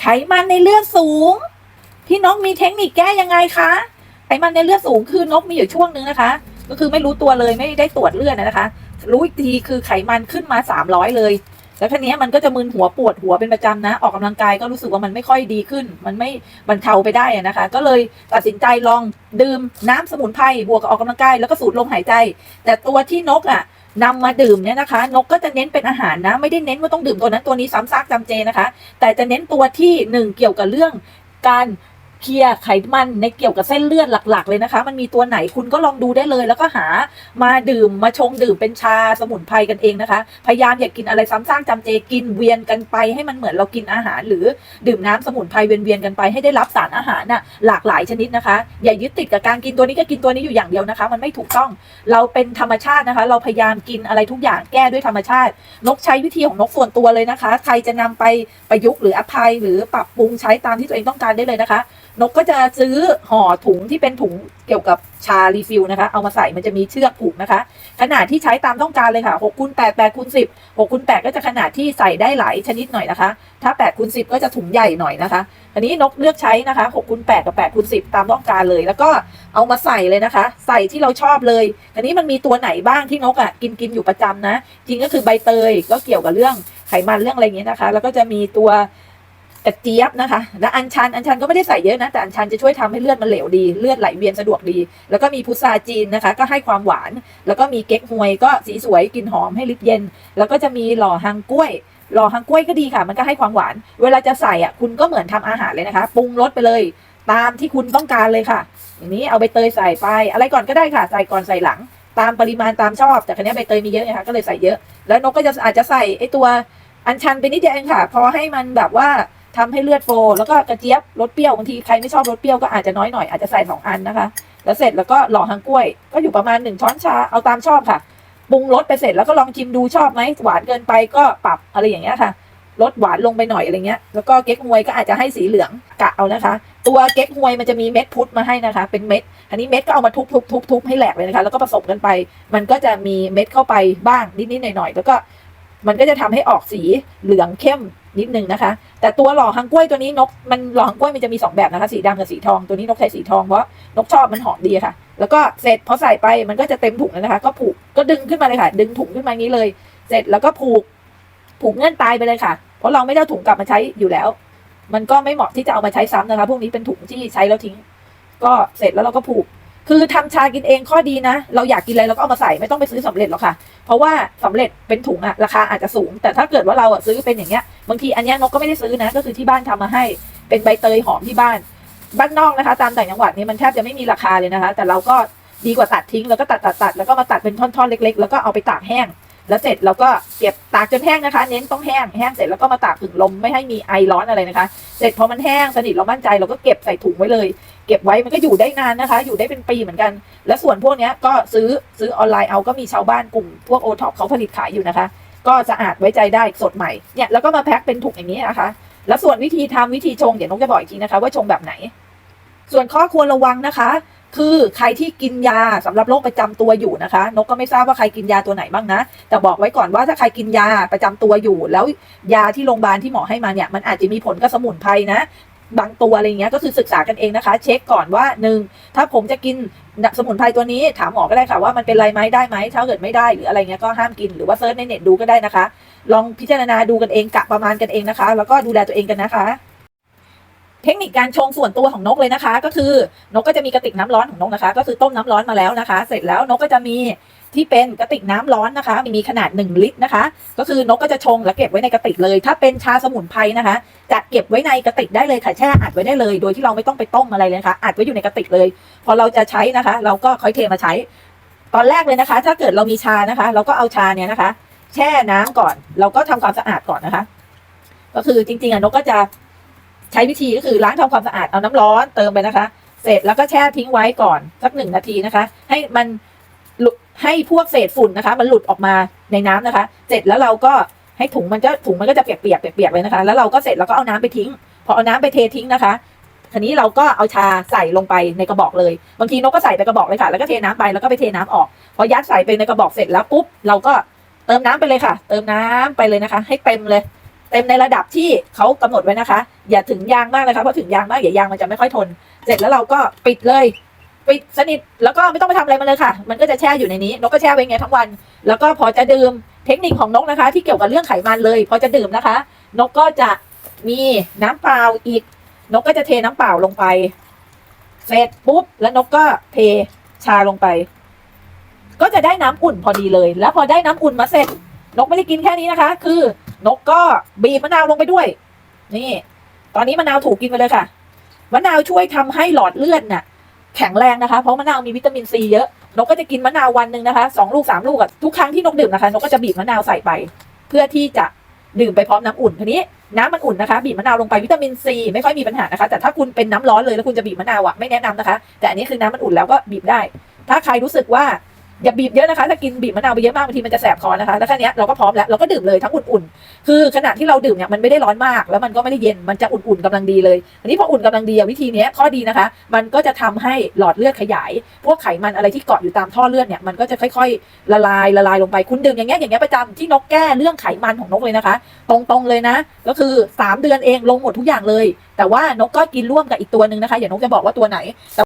ไขมันในเลือดสูง พี่นกมีเทคนิคแก้ยังไงคะไขมันในเลือดสูงคือนกมีอยู่ช่วงนึงนะคะ ก็คือไม่รู้ตัวเลยไม่ได้ตรวจเลือดนะคะ รู้อีกทีคือไขมันขึ้นมา300เลย แล้วทีนี้มันก็จะมึนหัวปวดหัวเป็นประจำนะ ออกกำลังกายก็รู้สึกว่ามันไม่ค่อยดีขึ้น มันไม่บรรเทาไปได้นะคะ ก็เลยตัดสินใจลองดื่มน้ำสมุนไพรบวกกับออกกำลังกายแล้วก็สูดลมหายใจ แต่ตัวที่นกอะ นำมาดื่มเนี่ยนะคะ นกก็จะเน้นเป็นอาหารนะ ไม่ได้เน้นว่าต้องดื่มตัวนั้นตัวนี้ซ้ำซากจำเจนะคะ แต่จะเน้นตัวที่หนึ่งเกี่ยวกับเรื่องการ เคลียร์ไขมันในเกี่ยวกับเส้นเลือดหลัก ๆ เลยนะคะ มันมีตัวไหนคุณก็ลองดูได้เลย แล้วก็หามาดื่มมาชงดื่มเป็นชาสมุนไพรกันเองนะคะ พยายามอย่ากกินอะไรซ้ำซากจำเจกินเวียนกันไป ให้มันเหมือนเรากินอาหาร หรือดื่มน้ำสมุนไพรเวียนๆกันไปให้ได้รับสารอาหารน่ะหลากหลายชนิดนะคะ อย่ายึดติดกับการกินตัวนี้ก็กินตัวนี้อยู่อย่างเดียวนะคะ มันไม่ถูกต้องเราเป็นธรรมชาตินะคะ เราพยายามกินอะไรทุกอย่างแก้ด้วยธรรมชาติ นกใช้วิธีของนกส่วนตัวเลยนะคะ ใครจะนำไปประยุกต์หรืออภัยหรือปรับปรุงใช้ตามที่ตัวเองต้องการได้เลยนะคะนกก็จะซื้อห่อถุงที่เป็นถุงเกี่ยวกับชารีฟิลนะคะ เอามาใส่มันจะมีเชือกผูกนะคะ ขนาดที่ใช้ตามต้องการเลยค่ะ6คูณ8 8คูณ10 6คูณ8ก็จะขนาดที่ใส่ได้หลายชนิดหน่อยนะคะ ถ้า8คูณ10 ก็จะถุงใหญ่หน่อยนะคะ อันนี้นกเลือกใช้นะคะ6คูณ8กับ8คูณ10 ตามต้องการเลย แล้วก็เอามาใส่เลยนะคะ ใส่ที่เราชอบเลยอันนี้มันมีตัวไหนบ้างที่นกอะกินกินอยู่ประจำนะ จริงก็คือใบเตยก็เกี่ยวกับเรื่องไขมันเรื่องอะไรอย่างเงี้ยนะคะ แล้วก็จะมีตัว กระเจี๊ยบนะคะ และอัญชัน อัญชันก็ไม่ได้ใส่เยอะนะ แต่อัญชันจะช่วยทำให้เลือดมันเหลวดี เลือดไหลเวียนสะดวกดี แล้วก็มีพุทราจีนนะคะ ก็ให้ความหวาน แล้วก็มีเก๊กฮวยก็สีสวยกลิ่นหอมให้ลิปเย็น แล้วก็จะมีหล่อฮังกล้วยหล่อฮังกล้วยก็ดีค่ะ มันก็ให้ความหวาน เวลาจะใส่อะ คุณก็เหมือนทำอาหารเลยนะคะ ปรุงรสไปเลย ตามที่คุณต้องการเลยค่ะ อย่างนี้เอาใบเตยใส่ไป อะไรก่อนก็ได้ค่ะ ใส่ก่อนใส่หลัง ตามปริมาณตามชอบ แต่ครั้นี้ใบเตยมีเยอะนะคะ ก็เลยใส่เยอะ แล้วนกก็จะอาจจะใส่ไอตัวอัญชันไปนิดเดียวเองค่ะ พอให้มันแบบว่า ทำให้เลือดโฟลแล้วก็กระเจี๊ยบรสเปรี้ยวบางทีใครไม่ชอบรสเปรี้ยวก็อาจจะน้อยหน่อยอาจจะใส่สองอันนะคะ แล้วเสร็จแล้วก็หล่อหางกล้วย ก็อยู่ประมาณหนึ่งช้อนชาเอาตามชอบค่ะปรุงรสไปเสร็จแล้วก็ลองชิมดูชอบไหมหวานเกินไปก็ปรับอะไรอย่างเงี้ยค่ะลดหวานลงไปหน่อยอะไรเงี้ย แล้วก็เก๊กฮวยก็อาจจะให้สีเหลืองกะเอานะคะ ตัวเก๊กฮวยมันจะมีเม็ดพุทธมาให้นะคะ เป็นเม็ด อันนี้เม็ดก็เอามาทุบทุบทุบทุบให้แหลกเลยนะคะ แล้วก็ผสมกันไป มันก็จะมีเม็ดเข้าไปบ้างนิดๆหน่อยๆแล้วก็มันก็จะทำให้ออกสีเหลืองเข้ม นิดนึงนะคะ แต่ตัวหล่อหางกล้วยตัวนี้นกมันหล่อหางกล้วยมันจะมีสองแบบนะคะสีดำกับสีทองตัวนี้นกใช้สีทองเพราะนกชอบมันหอมดีค่ะ แล้วก็เสร็จพอใส่ไปมันก็จะเต็มถุงแล้วนะคะ ก็ผูกก็ดึงขึ้นมาเลยค่ะ ดึงถุงขึ้นมาอย่างนี้เลย เสร็จแล้วก็ผูกผูกเงื่อนตายไปเลยค่ะ เพราะเราไม่ได้ถุงกลับมาใช้อยู่แล้ว มันก็ไม่เหมาะที่จะเอามาใช้ซ้ำนะคะ พวกนี้เป็นถุงที่ใช้แล้วทิ้ง ก็เสร็จแล้วเราก็ผูกคือทำชากินเองข้อดีนะ เราอยากกินอะไรเราก็เอามาใส่ไม่ต้องไปซื้อสำเร็จหรอกค่ะ เพราะว่าสำเร็จเป็นถุงอะราคาอาจจะสูง แต่ถ้าเกิดว่าเราอะซื้อเป็นอย่างเงี้ย บางทีอันนี้นกก็ไม่ได้ซื้อนะ ก็คือที่บ้านทำมาให้เป็นใบเตยหอมที่บ้าน บ้านนอกนะคะ ตามต่างจังหวัดนี่มันแทบจะไม่มีราคาเลยนะคะ แต่เราก็ดีกว่าตัดทิ้งแล้วก็ตัดตัดตัดแล้วก็มาตัดเป็นท่อนๆเล็ก ๆ แล้วก็เอาไปตากแห้ง แล้วเสร็จเราก็เก็บตากจนแห้งนะคะ เน้นต้องแห้งแห้งเสร็จแล้วก็มาตากผึ่งลมไม่ให้มีไอร้อนอะไรนะคะ เสร็จพอมันแห้งสนิทเรามั่นใจเราก็เก็บใส่ถุงไว้เลย เก็บไว้มันก็อยู่ได้นานนะคะ อยู่ได้เป็นปีเหมือนกัน และส่วนพวกนี้ก็ซื้อซื้อออนไลน์เอาก็มีชาวบ้านกลุ่มพวกโอท็อปเขาผลิตขายอยู่นะคะ ก็สะอาดไว้ใจได้สดใหม่เนี่ยแล้วก็มาแพ็คเป็นถุงอย่างนี้นะคะ แล้วส่วนวิธีทำวิธีชงเดี๋ยวนกจะบอกอีกทีนะคะ ว่าชงแบบไหน ส่วนข้อควรระวังนะคะ คือใครที่กินยาสำหรับโรคประจำตัวอยู่นะคะ นกก็ไม่ทราบว่าใครกินยาตัวไหนบ้างนะ แต่บอกไว้ก่อนว่าถ้าใครกินยาประจำตัวอยู่ แล้วยาที่โรงพยาบาลที่หมอให้มาเนี่ยมันอาจจะมีผลกับสมุนไพรนะ บางตัวอะไรเงี้ยก็คือศึกษากันเองนะคะ เช็คก่อนว่าหนึ่งถ้าผมจะกินสมุนไพรตัวนี้ถามหมอก็ได้ค่ะว่ามันเป็นไรไหมได้ไหมถ้าเกิดไม่ได้หรืออะไรเงี้ยก็ห้ามกินหรือว่าเซิร์ชในเน็ตดูก็ได้นะคะ ลองพิจารณาดูกันเองกะประมาณกันเองนะคะ แล้วก็ดูแลตัวเองกันนะคะ เทคนิคการชงส่วนตัวของนกเลยนะคะ ก็คือนกก็จะมีกระติกน้ำร้อนของนกนะคะ ก็คือต้มน้ำร้อนมาแล้วนะคะ เสร็จแล้วนกก็จะมีที่เป็นกระติกน้ำร้อนนะคะ มีขนาด 1 ลิตรนะคะ ก็คือนกก็จะชงแล้วเก็บไว้ในกระติกเลย ถ้าเป็นชาสมุนไพรนะคะ จะเก็บไว้ในกระติกได้เลยค่ะแช่อัดไว้ได้เลย โดยที่เราไม่ต้องไปต้มอะไรเลยนะคะอัดไว้อยู่ในกระติกเลย พอเราจะใช้นะคะ เราก็ค่อยเทมาใช้ ตอนแรกเลยนะคะ ถ้าเกิดเรามีชานะคะ เราก็เอาชาเนี่ยนะคะ แช่น้ำก่อน เราก็ทำความสะอาดก่อนนะคะ ก็คือจริงๆอะนกก็จะ ใช้วิธีก็คือล้างทำความสะอาดเอาน้ำร้อนเติมไปนะคะ เสร็จแล้วก็แช่ทิ้งไว้ก่อนสักหนึ่งนาทีนะคะ ให้มันให้พวกเศษฝุ่นนะคะ มันหลุดออกมาในน้ำนะคะ เสร็จแล้วเราก็ให้ถุงมันก็ถุงมันก็จะเปียกๆเปียกๆเลยนะคะ แล้วเราก็เสร็จแล้วก็เอาน้ำไปทิ้ง พอเอาน้ำไปเททิ้งนะคะทีนี้เราก็เอาชาใส่ลงไปในกระบอกเลย บางทีนกก็ใส่ไปกระบอกเลยค่ะ แล้วก็เทน้ำไปแล้วก็ไปเทน้ำออก พอยัดใส่ไปในกระบอกเสร็จแล้วปุ๊บเราก็เติมน้ำไปเลยค่ะ เติมน้ำไปเลยนะคะ ให้เต็มเลย ต็มในระดับที่เขากำหนดไว้นะคะ อย่าถึงยางมากเลยค่ะเพราะถึงยางมากเดี๋ยวยางมันจะไม่ค่อยทน เสร็จแล้วเราก็ปิดเลยปิดสนิทแล้วก็ไม่ต้องไปทำอะไรมันเลยค่ะ มันก็จะแช่อยู่ในนี้นกก็แช่ไว้ไงทั้งวัน แล้วก็พอจะดื่มเทคนิคของนกนะคะ ที่เกี่ยวกับเรื่องไขมันเลย พอจะดื่มนะคะ นกก็จะมีน้ำเปล่าอีก นกก็จะเทน้ำเปล่าลงไป เสร็จปุ๊บแล้วนกก็เทชาลงไป ก็จะได้น้ำอุ่นพอดีเลย แล้วพอได้น้ำอุ่นมาเสร็จ นกไม่ได้กินแค่นี้นะคะ คือ นกก็บีบมะนาวลงไปด้วย นี่ ตอนนี้มะนาวถูกกินไปเลยค่ะ มะนาวช่วยทำให้หลอดเลือดน่ะ แข็งแรงนะคะ เพราะมะนาวมีวิตามินซีเยอะ นกก็จะกินมะนาววันหนึ่งนะคะสองลูกสามลูกทุกครั้งที่นกดื่มนะคะ นกก็จะบีบมะนาวใส่ไป เพื่อที่จะดื่มไปพร้อมน้ำอุ่นทีนี้น้ำมันอุ่นนะคะ บีบมะนาวลงไปวิตามินซีไม่ค่อยมีปัญหานะคะ แต่ถ้าคุณเป็นน้ำร้อนเลยแล้วคุณจะบีบมะนาวอะไม่แนะนำนะคะ แต่อันนี้คือน้ำมันอุ่นแล้วก็บีบได้ ถ้าใครรู้สึกว่า อย่าบีบเยอะนะคะ ถ้ากินบีบมะนาวไปเยอะมากบางทีมันจะแสบคอนะคะแล้วแค่นี้เราก็พร้อมแล้วเราก็ดื่มเลยทั้งอุ่นๆ คือขณะที่เราดื่มเนี่ยมันไม่ได้ร้อนมาก แล้วมันก็ไม่ได้เย็นมันจะอุ่นๆกำลังดีเลย อันนี้พออุ่นกำลังดีวิธีนี้ข้อดีนะคะ มันก็จะทำให้หลอดเลือดขยาย พวกไขมันอะไรที่เกาะอยู่ตามท่อเลือดเนี่ยมันก็จะค่อยๆ ละลายละลายลงไปคุณดื่มอย่างเงี้ยอย่างเงี้ยประจำที่นกแก้เรื่องไขมันของนกเลยนะคะ ตรงๆเลยนะ ก็คือ 3 เดือนเองลงหมดทุกอย่างเลย แต่ว่านกก็กินร่วมกับอีกตัวหนึ่งนะคะอย่านกจะบอกว่าตัวไหน